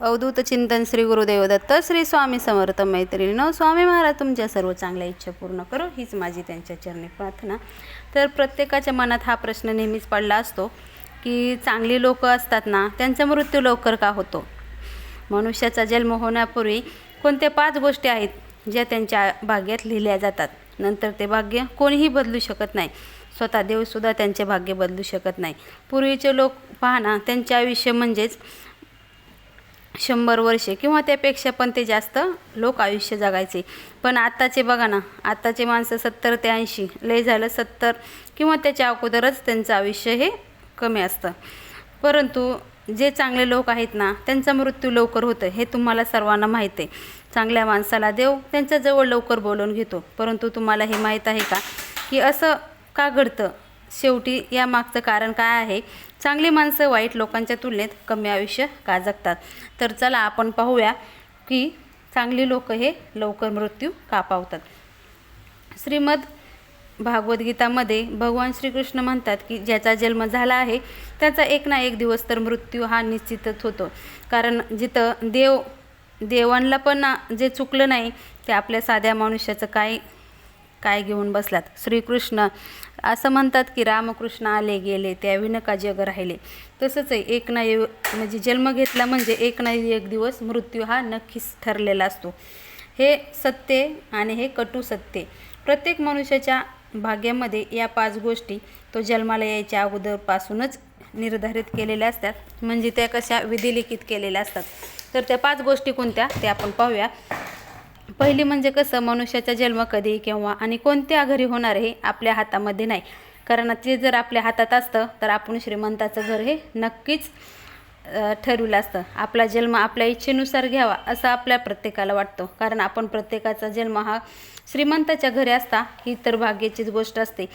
अवधूत चिंतन श्री गुरुदेव दत्त श्री स्वामी समर्थ मैत्रिणीनो स्वामी महाराज तुमच्या सर्व चांगल्या इच्छा पूर्ण करो हीच माझी त्यांच्या चरणी प्रार्थना. तर प्रत्येकाच्या मनात हा प्रश्न नेहमीच पडला असतो की चांगली लोक असतात ना त्यांचा मृत्यू लवकर का होतो? मनुष्याचा जन्म होण्यापूर्वी कोणत्या पाच गोष्टी आहेत ज्या त्यांच्या भाग्यात लिहिल्या जातात? नंतर ते भाग्य कोणीही बदलू शकत नाही. स्वतः देवसुद्धा त्यांचे भाग्य बदलू शकत नाही. पूर्वीचे लोक पाहना त्यांचे आयुष्य म्हणजेच शंभर वर्षे किंवा त्यापेक्षा पण ते जास्त लोक आयुष्य जगायचे. पण आत्ताचे बघा ना आत्ताचे माणसं सत्तर ते ऐंशी लय झालं सत्तर किंवा त्याच्या अगोदरच त्यांचं आयुष्य हे कमी असतं. परंतु जे चांगले लोक आहेत ना त्यांचा मृत्यू लवकर होतं हे तुम्हाला सर्वांना माहीत आहे. चांगल्या माणसाला देव त्यांच्याजवळ लवकर बोलवून घेतो. परंतु तुम्हाला हे माहीत आहे का? की असं का घडतं? शेवटी या मागचं कारण काय आहे? चांगली माणसं वाईट लोकांच्या तुलनेत कमी आयुष्य का जगतात तर चला आपण पाहूया की चांगली लोक हे लवकर मृत्यू का पावतात श्रीमद भागवद्गीतामध्ये भगवान श्रीकृष्ण म्हणतात की ज्याचा जन्म झाला आहे त्याचा एक ना एक दिवस तर मृत्यू हा निश्चितच होतो. कारण जिथं देव देवांना पण जे चुकलं नाही ते आपल्या साध्या मनुष्याचं काय काय घेऊन बसलात? श्रीकृष्ण असं म्हणतात की रामकृष्ण आले गेले त्या नका जग राहिले. तसंच आहे एक ना एक म्हणजे जन्म घेतला म्हणजे एक ना एक दिवस मृत्यू हा नक्कीच ठरलेला असतो. हे सत्य आणि हे कटू सत्य. प्रत्येक मनुष्याच्या भाग्यामध्ये या पाच गोष्टी तो जन्माला यायच्या अगोदरपासूनच निर्धारित केलेल्या असतात. म्हणजे त्या कशा विधिलिखित केलेल्या असतात. तर त्या पाच गोष्टी कोणत्या? ते आपण पाहूया. पहिली म्हणजे कसं मनुष्याचा जन्म कधी केव्हा आणि कोणत्या घरी होणार हे आपल्या हातामध्ये नाही. कारण ते जर आपल्या हातात असतं तर आपण श्रीमंताचं घर हे नक्कीच ठरवलं असतं. आपला जन्म आपल्या इच्छेनुसार घ्यावा असं आपल्या प्रत्येकाला वाटतो. कारण आपण प्रत्येकाचा जन्म हा श्रीमंताच्या घरी असता ही तर भाग्याचीच गोष्ट असते.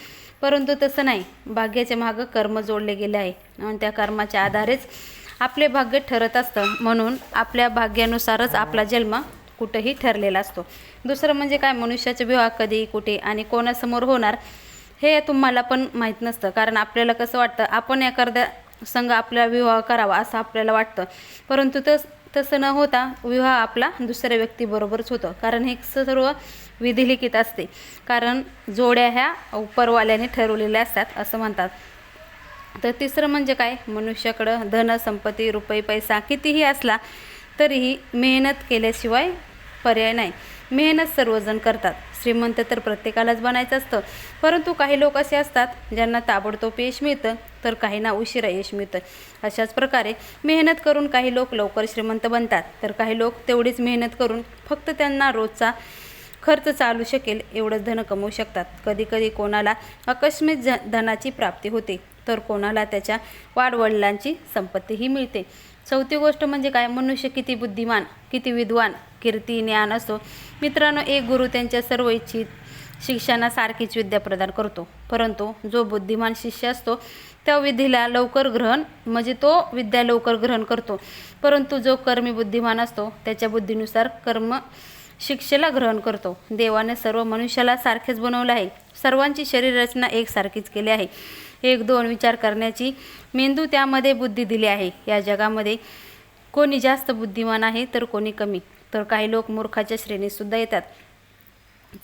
परंतु तसं नाही. भाग्याच्या मागं कर्म जोडले गेले आहे. आणि त्या कर्माच्या आधारेच आपले भाग्य ठरत असतं. म्हणून आपल्या भाग्यानुसारच आपला जन्म कुठंही ठरलेला असतो. दुसरं म्हणजे काय मनुष्याचा विवाह कधी कुठे आणि कोणासमोर होणार हे तुम्हाला पण माहीत नसतं. कारण आपल्याला कसं वाटतं आपण एखाद्या संघ आपला विवाह करावा असं आपल्याला वाटतं. परंतु तस तसं न होता विवाह आपला दुसऱ्या व्यक्तीबरोबरच होतं. कारण हे सर्व विधिलिखित असते. कारण जोड्या ह्या उपरवाल्याने ठरवलेल्या असतात असं म्हणतात. तर तिसरं म्हणजे काय मनुष्याकडं धन संपत्ती रुपये पैसा कितीही असला तरीही मेहनत केल्याशिवाय पर्याय नाही. मेहनत सर्वजण करतात. श्रीमंत तर प्रत्येकालाच बनायचं असतं. परंतु काही लोक असे असतात ज्यांना ताबडतोब यश मिळतं तर काहींना उशिरा यश मिळतं. अशाच प्रकारे मेहनत करून काही लोक लवकर श्रीमंत बनतात. तर काही लोक तेवढीच मेहनत करून फक्त त्यांना रोजचा खर्च चालू शकेल एवढंच धन कमवू शकतात. कधीकधी कोणाला आकस्मित ज धनाची प्राप्ती होते तर कोणाला त्याच्या वाडवडिलांची संपत्तीही मिळते. चौथी गोष्ट म्हणजे काय? मनुष्य किती बुद्धिमान किती विद्वान कीर्ती ज्ञान असो. मित्रांनो एक गुरु त्यांच्या सर्व इच्छित शिष्यांना सारखीच विद्या प्रदान करतो. परंतु जो बुद्धिमान शिष्य असतो त्या विधीला लवकर ग्रहण म्हणजे तो विद्या लवकर ग्रहण करतो. परंतु जो कर्मी बुद्धिमान असतो त्याच्या बुद्धीनुसार कर्म शिक्षेला ग्रहण करतो. देवाने सर्व मनुष्याला सारखेच बनवलं आहे. सर्वांची शरीररचना एकसारखीच केली आहे. एक दोन विचार करण्याची मेंदू त्यामध्ये बुद्धी दिली आहे. या जगामध्ये कोणी जास्त बुद्धिमान आहे तर कोणी कमी. तर काही लोक मूर्खाच्या श्रेणीतसुद्धा येतात.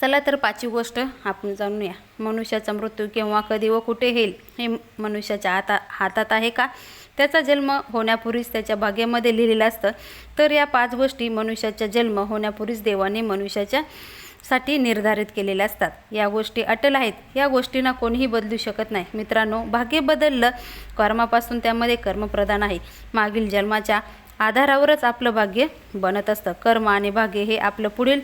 चला तर पाचवी गोष्ट आपण जाणूया. मनुष्याचा मृत्यू केव्हा कधी व कुठे येईल हे मनुष्याच्या हाता हातात आहे का? त्याचा जन्म होण्यापूर्वीच त्याच्या भाग्यामध्ये लिहिलेलं असतं. तर या पाच गोष्टी मनुष्याचा जन्म होण्यापूर्वीच देवाने मनुष्याच्या साठी निर्धारित केलेल्या असतात. या गोष्टी अटल आहेत. या गोष्टींना कोणीही बदलू शकत नाही. मित्रांनो भाग्य बदललं कर्मापासून त्यामध्ये कर्मप्रधान आहे. मागील जन्माच्या आधारावरच आपलं भाग्य बनत असतं. कर्म आणि भाग्य हे आपलं पुढील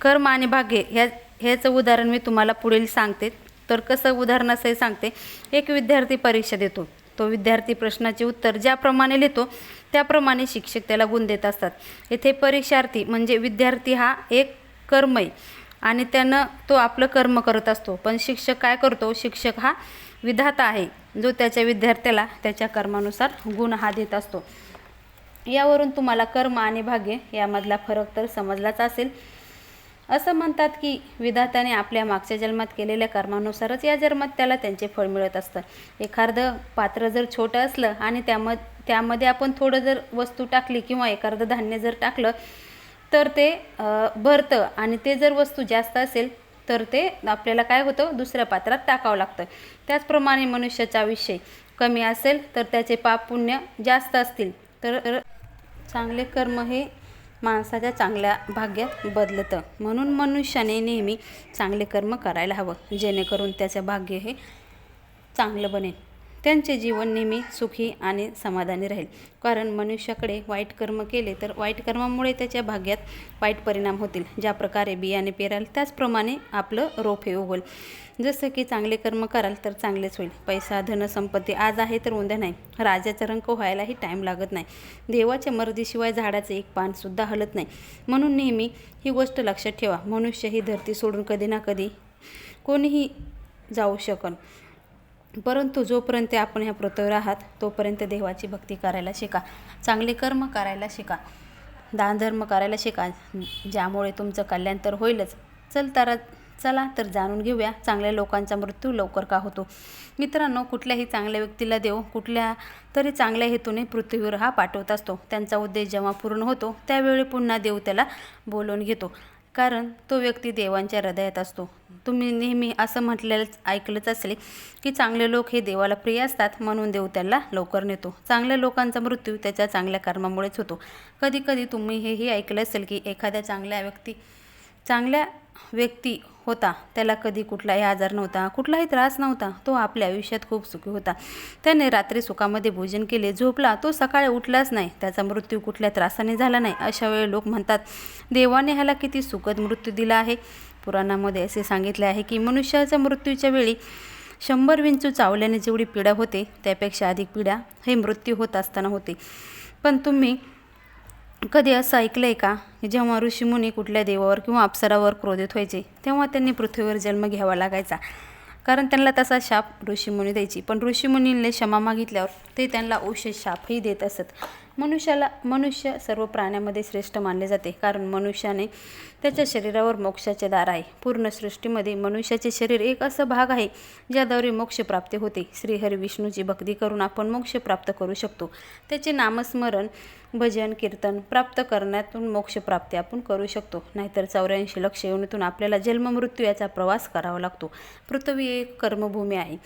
कर्म आणि भाग्य ह्या ह्याचं उदाहरण मी तुम्हाला पुढील सांगते. तर कसं उदाहरण असं सांगते. एक विद्यार्थी परीक्षा देतो. तो विद्यार्थी प्रश्नाचे उत्तर ज्याप्रमाणे लिहितो त्याप्रमाणे शिक्षक त्याला गुण देत असतात. येथे परीक्षार्थी म्हणजे विद्यार्थी हा एक कर्म आहे आणि त्यानं तो आपलं कर्म करत असतो. पण शिक्षक काय करतो? शिक्षक हा विधाता आहे जो त्याच्या विद्यार्थ्याला त्याच्या कर्मानुसार गुण हा देत असतो. यावरून तुम्हाला कर्म आणि भाग्य यामधला फरक तर समजलाच असेल. असं म्हणतात की विधात्याने आपल्या मागच्या जन्मात केलेल्या कर्मानुसारच या जन्मात त्याला त्यांचे फळ मिळत असतं. एखादं पात्र जर छोटं असलं आणि त्याम त्यामध्ये आपण थोडं जर वस्तू टाकली किंवा एखादं धान्य जर टाकलं तर ते भरतं आणि ते जर वस्तू जास्त असेल तर ते आपल्याला काय होतं? दुसऱ्या पात्रात टाकावं लागतं. त्याचप्रमाणे मनुष्याचा विषय कमी असेल तर त्याचे पाप पुण्य जास्त असतील. तर चांगले कर्म हे माणसाच्या चांगल्या भाग्यात बदलतं. म्हणून मनुष्याने नेहमी चांगले कर्म करायला हवं जेणेकरून त्याचं भाग्य हे चांगलं बनेल. त्यांचे जीवन नेहमी सुखी आणि समाधानी राहील. कारण मनुष्याकडे वाईट कर्म केले तर वाईट कर्मामुळे त्याच्या भाग्यात वाईट परिणाम होतील. ज्या प्रकारे बियाणे पेराल त्याचप्रमाणे आपलं रोप हे उगल जसं की चांगले कर्म कराल तर चांगलेच होईल. पैसा धनसंपत्ती आज आहे तर उद्या नाही. राजाचा रंक व्हायलाही टाईम लागत नाही. देवाच्या मर्जीशिवाय झाडाचे एक पानसुद्धा हलत नाही. म्हणून नेहमी ही गोष्ट लक्षात ठेवा. मनुष्य ही धरती सोडून कधी ना कधी कोणीही जाऊ शकन. परंतु जोपर्यंत आपण ह्या पृथ्वीवर आहात तोपर्यंत देवाची भक्ती करायला शिका. चांगले कर्म करायला शिका. दानधर्म करायला शिका. ज्यामुळे तुमचं कल्याण तर होईलच. चल तर चला तर जाणून घेऊया चांगल्या लोकांचा मृत्यू लवकर का होतो. मित्रांनो कुठल्याही चांगल्या व्यक्तीला देव कुठल्या तरी चांगल्या हेतूने पृथ्वीवर हा पाठवत असतो. त्यांचा उद्देश जेव्हा पूर्ण होतो त्यावेळी पुन्हा देव त्याला बोलवून घेतो. कारण तो व्यक्ती देवांच्या हृदयात असतो. तुम्ही नेहमी असं म्हटलेलंच ऐकलंच असेल की चांगले लोक हे देवाला प्रिय असतात म्हणून देव त्याला लवकर नेतो. चांगल्या लोकांचा मृत्यू त्याच्या चांगल्या कर्मामुळेच होतो. कधी कधी तुम्ही हेही ऐकलं असेल की एखाद्या चांगल्या व्यक्ती चांगल्या व्यक्ती होता त्याला कधी कुठलाही आजार नव्हता कुठलाही त्रास नव्हता तो आपल्या आयुष्यात खूप सुखी होता. त्याने रात्री सुखामध्ये भोजन केले झोपला तो सकाळी उठलाच नाही त्याचा मृत्यू कुठल्या त्रासाने झाला नाही अशा वेळी लोक म्हणतात देवाने ह्याला किती सुखद मृत्यू दिला आहे. पुराणामध्ये असे सांगितले आहे की मनुष्याच्या मृत्यूच्या वेळी शंभर विंचू चावल्याने जेवढी पीडा होते त्यापेक्षा अधिक पीडा हे मृत्यू होत असताना होते. पण तुम्ही कधी असं ऐकलं आहे का जेव्हा ऋषीमुनी कुठल्या देवावर किंवा अप्सरावर क्रोधित व्हायचे तेव्हा त्यांनी पृथ्वीवर जन्म घ्यावा लागायचा. कारण त्यांना तसा शाप ऋषीमुनी द्यायची. पण ऋषीमुनींनी क्षमा मागितल्यावर ते त्यांना औषध शापही देत असत. मनुष्याला मनुष्य सर्व प्राण्यामध्ये श्रेष्ठ मानले जाते. कारण मनुष्याने त्याच्या शरीरावर मोक्षाचे दार आहे. पूर्ण सृष्टीमध्ये मनुष्याचे शरीर एक असं भाग आहे ज्याद्वारे मोक्षप्राप्ती होते. श्रीहरी विष्णूची भक्ती करून आपण मोक्ष प्राप्त करू शकतो. त्याचे नामस्मरण भजन कीर्तन प्राप्त करण्यातून मोक्ष प्राप्ती आपण करू शकतो. नाहीतर चौऱ्याऐंशी लक्ष योनीतून आपल्याला जन्ममृत्यू याचा प्रवास करावा लागतो. पृथ्वी एक कर्मभूमी आहे.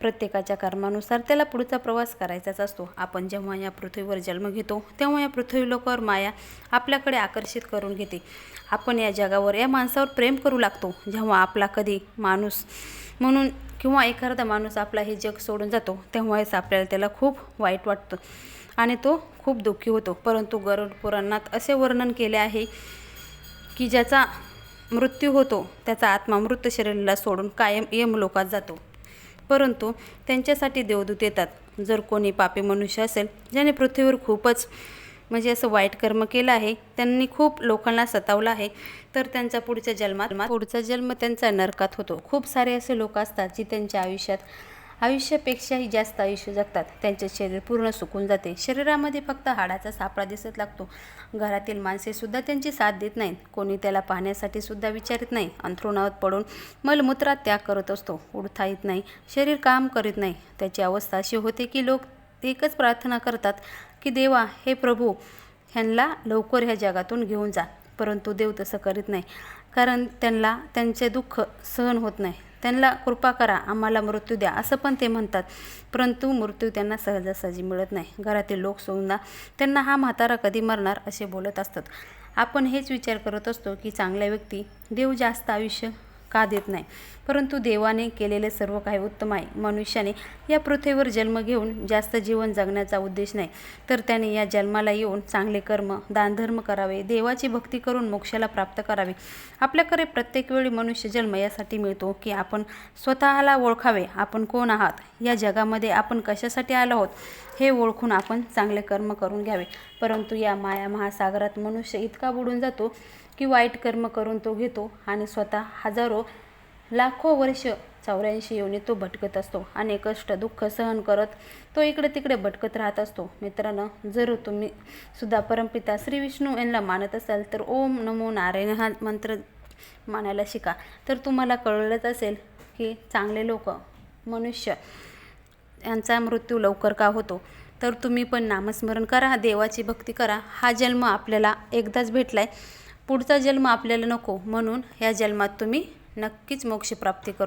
प्रत्येकाच्या कर्मानुसार त्याला पुढचा प्रवास करायचाच असतो. आपण जेव्हा या पृथ्वीवर जन्म घेतो तेव्हा या पृथ्वी लोकांवर माया आपल्याकडे आकर्षित करून घेते. आपण या जगावर या माणसावर प्रेम करू लागतो. जेव्हा आपला कधी माणूस म्हणून किंवा एखादा माणूस आपला हे जग सोडून जातो तेव्हाच आपल्याला त्याला खूप वाईट वाटतं आणि तो खूप दुःखी होतो. परंतु गरुड पुराणात असे वर्णन केले आहे की ज्याचा मृत्यू होतो त्याचा आत्मा मृत शरीराला सोडून कायम यमलोकात जातो. परंतु त्यांच्यासाठी देवदूत येतात. जर कोणी पापी मनुष्य असेल ज्याने पृथ्वीवर खूपच म्हणजे असं वाईट कर्म केलं आहे त्यांनी खूप लोकांना सतावलं आहे तर त्यांचा पुढच्या जन्मात पुढचा जन्म त्यांचा नरकात होतो. खूप सारे असे लोक असतात जी त्यांच्या आयुष्यात आयुष्यापेक्षाही जास्त आयुष्य जगतात. त्यांचे शरीर पूर्ण सुकून जाते. शरीरामध्ये फक्त हाडाचा सापळा दिसत लागतो. घरातील माणसेसुद्धा त्यांची साथ देत नाहीत. कोणी त्याला पाहण्यासाठी सुद्धा विचारित नाही. अंथरुणावर पडून मलमूत्रात त्याग करत असतो. उडता येत नाही. शरीर काम करीत नाही. त्याची अवस्था अशी होते की लोक एकच प्रार्थना करतात की देवा हे प्रभू ह्यांना लवकर ह्या जगातून घेऊन जा. परंतु देव तसं करीत नाही. कारण त्यांना त्यांचे दुःख सहन होत नाही. त्यांना कृपा करा आम्हाला मृत्यू द्या असं पण ते म्हणतात. परंतु मृत्यू त्यांना सहजासहजी मिळत नाही. घरातील लोक सुद्धा त्यांना हा म्हातारा कधी मरणार असे बोलत असतात. आपण हेच विचार करत असतो की चांगल्या व्यक्ती देव जास्त आयुष्य का देत नाही. परंतु देवाने केलेले सर्व काही उत्तम आहे. मनुष्याने या पृथ्वीवर जन्म घेऊन जास्त जीवन जगण्याचा उद्देश नाही. तर त्याने या जन्माला येऊन चांगले कर्म दानधर्म करावे देवाची भक्ती करून मोक्षाला प्राप्त करावे. आपल्याकडे प्रत्येक वेळी मनुष्य जन्म यासाठी मिळतो की आपण स्वतःला ओळखावे. आपण कोण आहात? या जगामध्ये आपण कशासाठी आलो आहोत? हे ओळखून आपण चांगले कर्म करून घ्यावे. परंतु या माया महासागरात मनुष्य इतका बुडून जातो की वाईट कर्म करून तो घेतो आणि स्वतः हजारो लाखो वर्ष चौऱ्याऐंशी येऊन तो भटकत असतो आणि कष्ट दुःख सहन करत तो इकडे तिकडे भटकत राहत असतो. मित्रांनो जर तुम्ही सुद्धा परमपिता श्री विष्णू यांना मानत असाल तर ओम नमो नारायण हा मंत्र मानायला शिका. तर तुम्हाला कळलंच असेल की चांगले लोक मनुष्य यांचा मृत्यू लवकर का होतो? तर तुम्ही पण नामस्मरण करा देवाची भक्ती करा. हा जन्म आपल्याला एकदाच भेटला आहे पुढचा जन्म आपल्याला नको म्हणून ह्या जन्मात तुम्ही नक्कीच मोक्षप्राप्ती करू